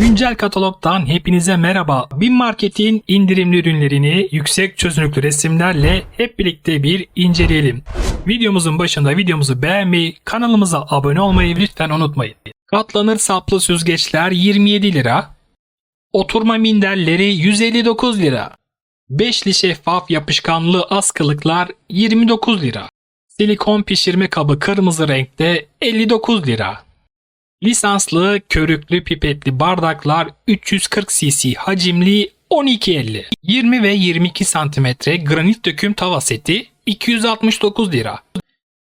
Güncel katalogdan hepinize merhaba. Bin Market'in indirimli ürünlerini yüksek çözünürlüklü resimlerle hep birlikte bir inceleyelim. Videomuzun başında videomuzu beğenmeyi, kanalımıza abone olmayı lütfen unutmayın. Katlanır saplı süzgeçler 27 lira. Oturma minderleri 159 lira. Beşli şeffaf yapışkanlı askılıklar 29 lira. Silikon pişirme kabı kırmızı renkte 59 lira. Lisanslı körüklü pipetli bardaklar 340 cc hacimli 12.50. 20 ve 22 cm granit döküm tava seti 269 lira.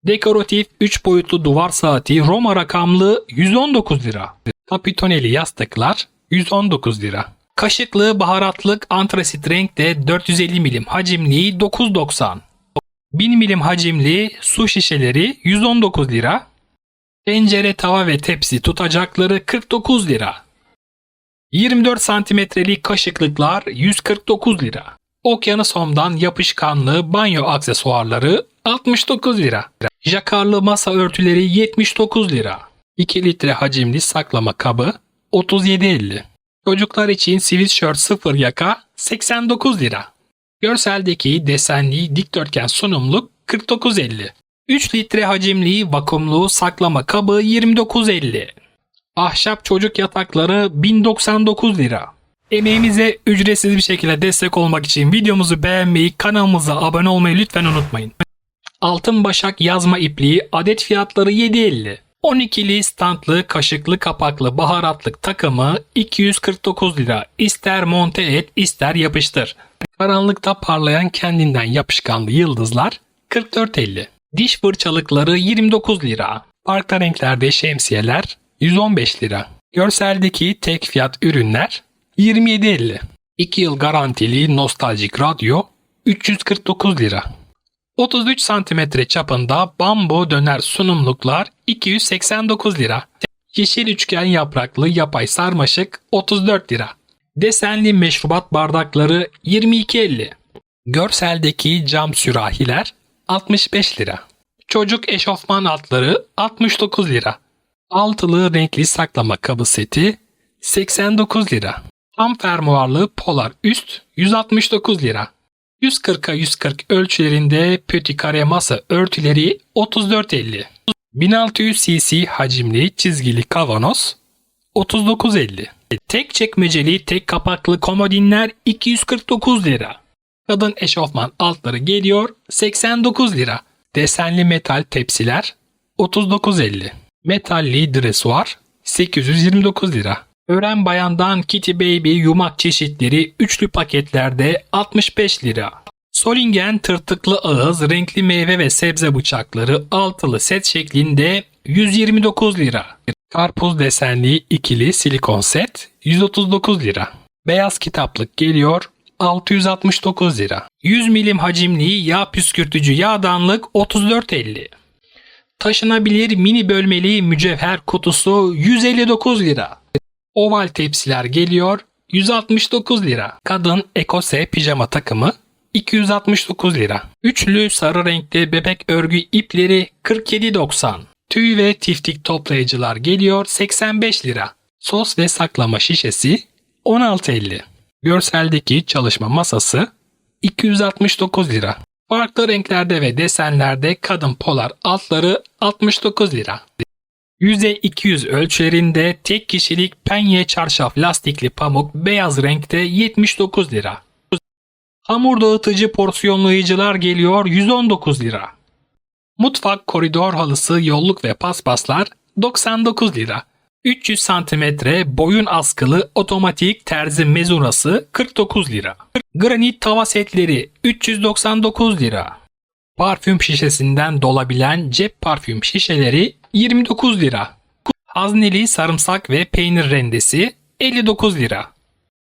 Dekoratif 3 boyutlu duvar saati Roma rakamlı 119 lira. Kapitoneli yastıklar 119 lira. Kaşıklı baharatlık antrasit renkte 450 milim hacimli 9.90. 1000 milim hacimli su şişeleri 119 lira. Tencere, tava ve tepsi tutacakları 49 lira. 24 santimetrelik kaşıklıklar 149 lira. Okyanus Home'dan yapışkanlı banyo aksesuarları 69 lira. Jakarlı masa örtüleri 79 lira. 2 litre hacimli saklama kabı 37.50. Çocuklar için sweatshirt 0 yaka 89 lira. Görseldeki desenli dikdörtgen sunumluk 49.50. 3 litre hacimli vakumlu saklama kabı 29.50. Ahşap çocuk yatakları 1099 lira. Emeğimize ücretsiz bir şekilde destek olmak için videomuzu beğenmeyi, kanalımıza abone olmayı lütfen unutmayın. Altın başak yazma ipliği adet fiyatları 7.50. 12'li standlı kaşıklı kapaklı baharatlık takımı 249 lira. İster monte et ister yapıştır. Karanlıkta parlayan kendinden yapışkanlı yıldızlar 44.50. Diş fırçalıkları 29 lira. Farklı renklerde şemsiyeler 115 lira. Görseldeki tek fiyat ürünler 27.50. 2 yıl garantili nostaljik radyo 349 lira. 33 santimetre çapında bambu döner sunumluklar 289 lira. Yeşil üçgen yapraklı yapay sarmaşık 34 lira. Desenli meşrubat bardakları 22.50. Görseldeki cam sürahiler 65 lira. Çocuk eşofman altları 69 lira. Altılı renkli saklama kabı seti 89 lira. Tam fermuarlı polar üst 169 lira. 140'a 140 ölçülerinde pöti kare masa örtüleri 34.50. 1600 cc hacimli çizgili kavanoz 39.50. Tek çekmeceli tek kapaklı komodinler 249 lira. Kadın eşofman altları geliyor 89 lira. Desenli metal tepsiler 39.50. Metalli dresuar 829 lira. Ören bayandan Kitty Baby yumak çeşitleri üçlü paketlerde 65 lira. Solingen tırtıklı ağız renkli meyve ve sebze bıçakları altılı set şeklinde 129 lira. Karpuz desenli ikili silikon set 139 lira. Beyaz kitaplık geliyor 669 lira. 100 milim hacimli yağ püskürtücü yağdanlık 34.50. Taşınabilir mini bölmeli mücevher kutusu 159 lira. Oval tepsiler geliyor 169 lira. Kadın ekose pijama takımı 269 lira. Üçlü sarı renkli bebek örgü ipleri 47.90. Tüy ve tiftik toplayıcılar geliyor 85 lira. Sos ve saklama şişesi 16.50. Görseldeki çalışma masası 269 lira. Farklı renklerde ve desenlerde kadın polar altları 69 lira. Yüzey 200 ölçülerinde tek kişilik penye çarşaf lastikli pamuk beyaz renkte 79 lira. Hamur dağıtıcı porsiyonlayıcılar geliyor 119 lira. Mutfak koridor halısı yolluk ve paspaslar 99 lira. 300 cm boyun askılı otomatik terzi mezurası 49 lira. Granit tava setleri 399 lira. Parfüm şişesinden dolabilen cep parfüm şişeleri 29 lira. Hazneli sarımsak ve peynir rendesi 59 lira.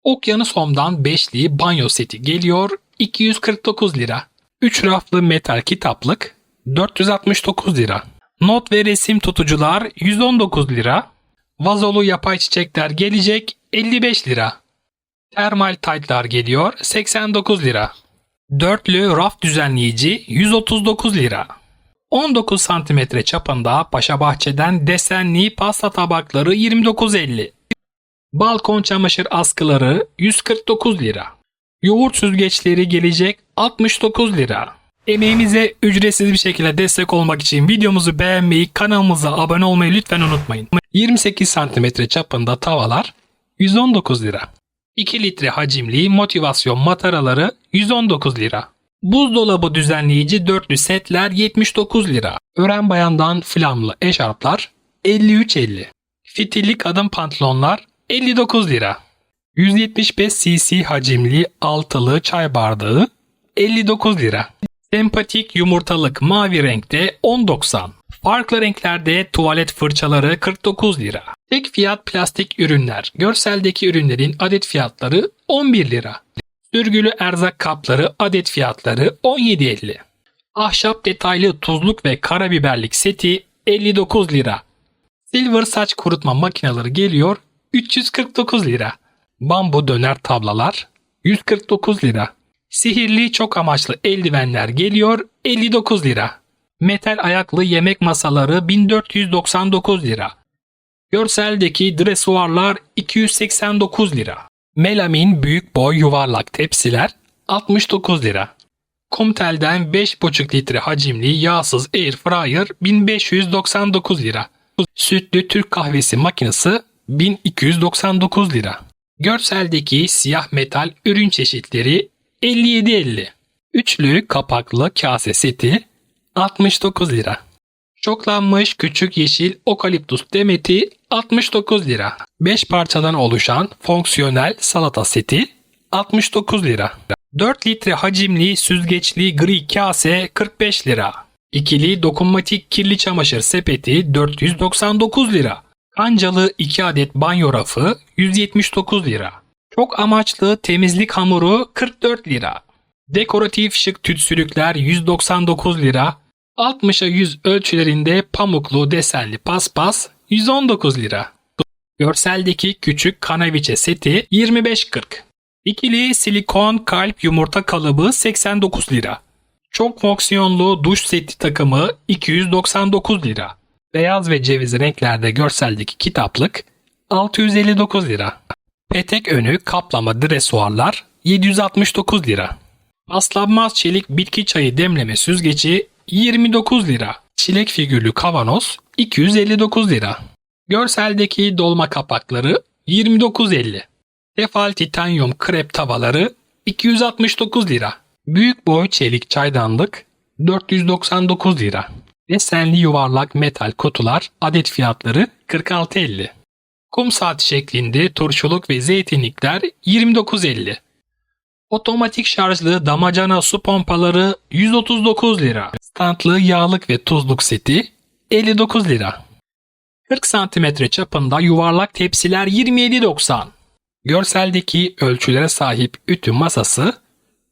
Okyanus Home'dan beşli banyo seti geliyor 249 lira. 3 raflı metal kitaplık 469 lira. Not ve resim tutucular 119 lira. Vazolu yapay çiçekler gelecek 55 lira. Termal taytlar geliyor 89 lira. Dörtlü raf düzenleyici 139 lira. 19 cm çapında Paşa Bahçe'den desenli pasta tabakları 29.50. Balkon çamaşır askıları 149 lira. Yoğurt süzgeçleri gelecek 69 lira. Emeğimize ücretsiz bir şekilde destek olmak için videomuzu beğenmeyi, kanalımıza abone olmayı lütfen unutmayın. 28 cm çapında tavalar 119 lira. 2 litre hacimli motivasyon mataraları 119 lira. Buzdolabı düzenleyici dörtlü setler 79 lira. Ören bayandan flamlı eşarplar 53.50. Fitilli kadın pantolonlar 59 lira. 175 cc hacimli altılı çay bardağı 59 lira. Sempatik yumurtalık mavi renkte 10.90. Farklı renklerde tuvalet fırçaları 49 lira. Tek fiyat plastik ürünler. Görseldeki ürünlerin adet fiyatları 11 lira. Sürgülü erzak kapları adet fiyatları 17.50. Ahşap detaylı tuzluk ve karabiberlik seti 59 lira. Silver saç kurutma makineleri geliyor 349 lira. Bambu döner tablalar 149 lira. Sihirli çok amaçlı eldivenler geliyor 59 lira. Metal ayaklı yemek masaları 1499 lira. Görseldeki dresuarlar 289 lira. Melamin büyük boy yuvarlak tepsiler 69 lira. Kumtel'den 5,5 litre hacimli yağsız air fryer 1599 lira. Sütlü Türk kahvesi makinesi 1299 lira. Görseldeki siyah metal ürün çeşitleri 57.50. Üçlü kapaklı kase seti 69 lira. Çoklanmış küçük yeşil okaliptus demeti 69 lira. 5 parçadan oluşan fonksiyonel salata seti 69 lira. 4 litre hacimli süzgeçli gri kase 45 lira. İkili dokunmatik kirli çamaşır sepeti 499 lira. Kancalı 2 adet banyo rafı 179 lira. Çok amaçlı temizlik hamuru 44 lira. Dekoratif şık tütsülükler 199 lira. 60'a 100 ölçülerinde pamuklu desenli paspas 119 lira. Görseldeki küçük kanaviçe seti 25.40. İkili silikon kalp yumurta kalıbı 89 lira. Çok fonksiyonlu duş seti takımı 299 lira. Beyaz ve ceviz renklerde görseldeki kitaplık 659 lira. Petek önü kaplama dresuarlar 769 lira. Paslanmaz çelik bitki çayı demleme süzgeci 29 lira. Çilek figürlü kavanoz 259 lira. Görseldeki dolma kapakları 29.50. Tefal titanyum krep tavaları 269 lira. Büyük boy çelik çaydanlık 499 lira. Desenli yuvarlak metal kutular adet fiyatları 46.50. Kum saati şeklinde turşuluk ve zeytinlikler 29.50. Otomatik şarjlı damacana su pompaları 139 lira. Standlı yağlık ve tuzluk seti 59 lira. 40 cm çapında yuvarlak tepsiler 27.90. Görseldeki ölçülere sahip ütü masası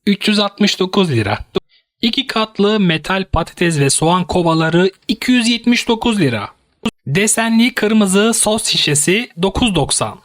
369 lira. İki katlı metal patates ve soğan kovaları 279 lira. Desenli kırmızı sos şişesi 9.90.